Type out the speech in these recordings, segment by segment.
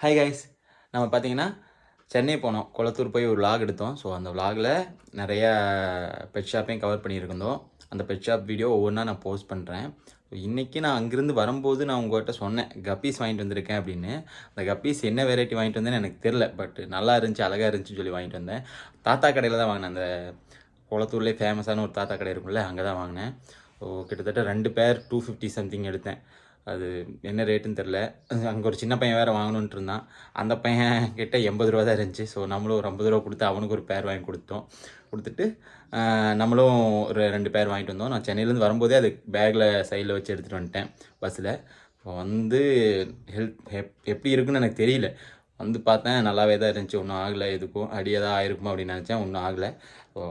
Hi guys நம்ம பார்த்தீங்கன்னா சென்னை போனோம். குளத்தூர் போய் ஒரு விலாக் எடுத்தோம். ஸோ அந்த விலாகில் நிறைய பெட் ஷாப்பையும் கவர் பண்ணியிருந்தோம். அந்த பெட் ஷாப் வீடியோ ஒவ்வொன்றா நான் போஸ்ட் பண்ணுறேன் இன்றைக்கி நான் அங்கேருந்து வரும்போது நான் உங்கள்கிட்ட சொன்னேன் கப்பீஸ் வாங்கிட்டு வந்திருக்கேன் அப்படின்னு. அந்த கப்பீஸ் என்ன வெரைட்டி வாங்கிட்டு வந்தேன்னு எனக்கு தெரில பட் நல்லா இருந்துச்சு அழகாக இருந்துச்சுன்னு சொல்லி வாங்கிட்டு வந்தேன். தாத்தா கடையில் தான் வாங்கினேன். அந்த குளத்தூர்லேயே ஃபேமஸான ஒரு தாத்தா கடை இருக்கும்ல அங்கே தான் வாங்கினேன். ஸோ கிட்டத்தட்ட ரெண்டு பேர் டூ ஃபிஃப்டி சம்திங் எடுத்தேன். அது என்ன ரேட்டுன்னு தெரில அங்கே ஒரு சின்ன பையன் வேறு வாங்கணுன்ட்டு இருந்தான். அந்த பையன் கிட்ட எண்பது ரூபா தான் இருந்துச்சு. ஸோ நம்மளும் ஒரு ஐம்பது ரூபா கொடுத்து அவனுக்கு ஒரு பேர் வாங்கி கொடுத்தோம். கொடுத்துட்டு நம்மளும் ஒரு ரெண்டு பேர் வாங்கிட்டு வந்தோம். நான் சென்னையிலேருந்து வரும்போதே அது பேக்கில் சைடில் வச்சு எடுத்துகிட்டு வந்துட்டேன் பஸ்ஸில் இப்போ வந்து ஹெல்ப் எப் எப்படி இருக்குன்னு எனக்கு தெரியல. வந்து பார்த்தேன் நல்லாவே தான் இருந்துச்சு. ஒன்றும் ஆகலை. எதுக்கும் அடி தான் ஆயிருக்குமா அப்படின்னு நினச்சேன். ஒன்றும் ஆகலை.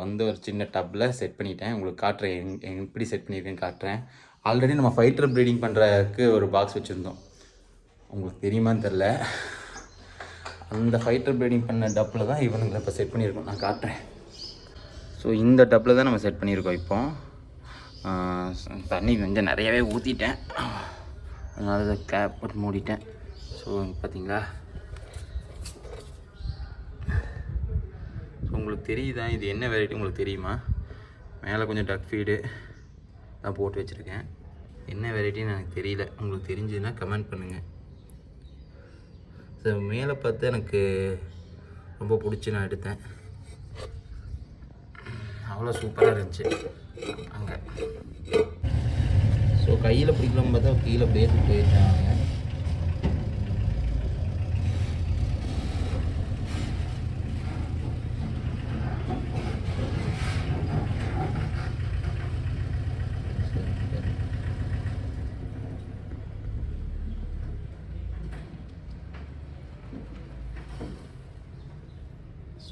வந்து ஒரு சின்ன டப்பில் செட் பண்ணிட்டேன். உங்களுக்கு காட்டுறேன். எங் எங் எப்படி செட் பண்ணியிருக்கேன்னு காட்டுறேன். ஆல்ரெடி நம்ம ஃபைட்டர் ப்ரீடிங் பண்ணுறதுக்கு ஒரு பாக்ஸ் வச்சுருந்தோம். உங்களுக்கு தெரியுமான்னு தெரில அந்த ஃபைட்டர் ப்ரீடிங் பண்ண டப்பில் தான் இவனுங்களை இப்போ செட் பண்ணியிருக்கோம். நான் காட்டுறேன். ஸோ இந்த டப்பில் தான் நம்ம செட் பண்ணியிருக்கோம் இப்போ. தண்ணி கொஞ்சம் நிறையவே ஊற்றிட்டேன் அதனால கேப் போட்டு மூடிட்டேன். ஸோ பார்த்தீங்களா ஸோ உங்களுக்கு தெரியுதா? இது என்ன வெரைட்டி உங்களுக்கு தெரியுமா? மேலே கொஞ்சம் டக் ஃபீடு தான் போட்டு வச்சுருக்கேன். என்ன வெரைட்டின்னு எனக்கு தெரியல. உங்களுக்கு தெரிஞ்சதுன்னா கமெண்ட் பண்ணுங்கள் ஸோ மேலே பார்த்து எனக்கு ரொம்ப பிடிச்சி நான் எடுத்தேன். அவ்வளோ சூப்பராக இருந்துச்சு. அங்கே. ஸோ கையில் பிடிக்கலாம் பார்த்தா கீழே பேத்து போயிட்டாங்க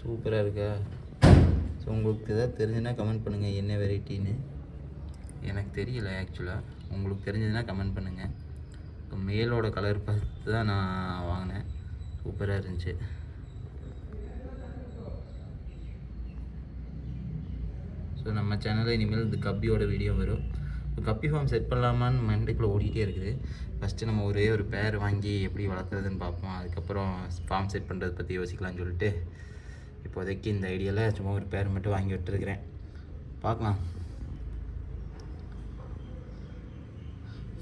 சூப்பராக இருக்கா? ஸோ உங்களுக்கு எதாவது தெரிஞ்சுன்னா கமெண்ட் பண்ணுங்கள் என்ன வெரைட்டின்னு எனக்கு தெரியல ஆக்சுவலாக உங்களுக்கு தெரிஞ்சதுன்னா கமெண்ட் பண்ணுங்கள் இப்போ மேலோட கலர் பார்த்து தான் நான் வாங்கினேன். சூப்பராக இருந்துச்சு. ஸோ நம்ம சேனலில் இனிமேல் இந்த கப்பியோட வீடியோ வரும். இப்போ கப்பி ஃபார்ம் செட் பண்ணலாமான்னு மைண்டுக்குள்ளே ஓடிட்டே இருக்குது. ஃபஸ்ட்டு நம்ம ஒரே ஒரு பேர் வாங்கி எப்படி வளர்த்துறதுன்னு பார்ப்போம். அதுக்கப்புறம் ஃபார்ம் செட் பண்ணுறது பற்றி யோசிக்கலாம்னு சொல்லிட்டு. இப்போதைக்கு இந்த ஐடியாவில் சும்மா ஒரு பேர் மட்டும் வாங்கி விட்டுருக்கிறேன். பார்க்கலாம்.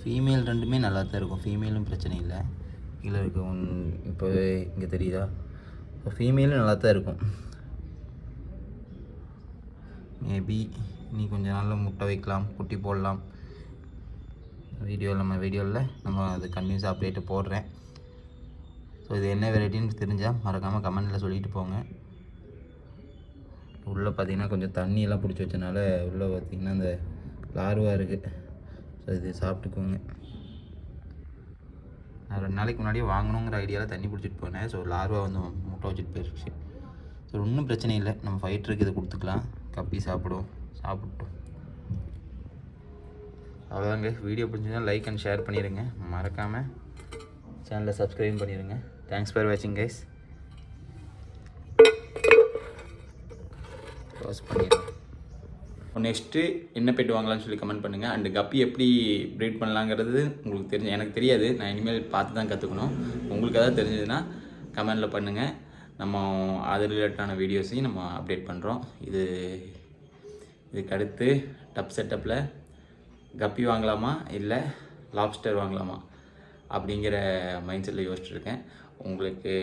ஃபீமேல் ரெண்டுமே நல்லா தான் இருக்கும். ஃபீமேலும் பிரச்சனை இல்லை. கீழே இருக்க ஒன் இப்போ இங்கே தெரியுதா? இப்போ ஃபீமேலும் நல்லா தான் இருக்கும். மேபி நீ கொஞ்சம் நாளில் முட்டை வைக்கலாம் குட்டி போடலாம். வீடியோ நம்ம வீடியோவில் நம்ம அது கண்டினியூஸாக அப்டேட்டு போடுறேன். ஸோ இது என்ன வெரைட்டின்னு தெரிஞ்சால் மறக்காமல் கமெண்டில் சொல்லிட்டு போங்க. உள்ளே பார்த்தீங்கன்னா கொஞ்சம் தண்ணியெல்லாம் பிடிச்சி வச்சனால உள்ளே பார்த்தீங்கன்னா அந்த லார்வாக இருக்குது ஸோ இது சாப்பிட்டுக்கோங்க. நான் ரெண்டு நாளைக்கு முன்னாடியே வாங்கணுங்கிற ஐடியாவில் தண்ணி பிடிச்சிட்டு போனேன். ஸோ லார்வா வந்து முட்டை வச்சுட்டு போயிடுச்சு ஸோ ஒன்றும் பிரச்சனை இல்லை. நம்ம ஃபைட்டருக்கு இதை கொடுத்துக்கலாம். கப்பி சாப்பிடும் சாப்பிட்டோம். அவ்வளோதாங்க வீடியோ பிடிச்சிருந்தா லைக் அண்ட் ஷேர் பண்ணிடுங்க மறக்காமல் சேனலை சப்ஸ்கிரைப் பண்ணிடுங்க தேங்க்ஸ் ஃபார் வாட்சிங் கைஸ் க்ளோஸ் பண்ணிடுறேன் நெக்ஸ்ட்டு என்ன பெட் வாங்கலாம்னு சொல்லி கமெண்ட் பண்ணுங்கள் அண்டு கப்பி எப்படி ப்ரீட் பண்ணலாங்கிறது உங்களுக்கு தெரிஞ்ச எனக்கு தெரியாது. நான் இனிமேல் பார்த்து தான் கற்றுக்கணும் உங்களுக்கு எதாவது தெரிஞ்சதுன்னா கமெண்டில் பண்ணுங்கள் நம்ம அது ரிலேட்டடான வீடியோஸையும் நம்ம அப்டேட் பண்ணுறோம் இது இதுக்கு அடுத்து டப் செட்டப்பில் கப்பி வாங்கலாமா? இல்லை லாப்ஸ்டர் வாங்கலாமா? அப்படிங்கிற மைண்ட் செட்டில் யோசிச்சுருக்கேன் உங்களுக்கு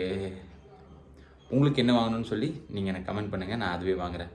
உங்களுக்கு என்ன வாங்கணும்னு சொல்லி நீங்கள் எனக்கு கமெண்ட் பண்ணுங்கள் நான் அதுவே வாங்குகிறேன்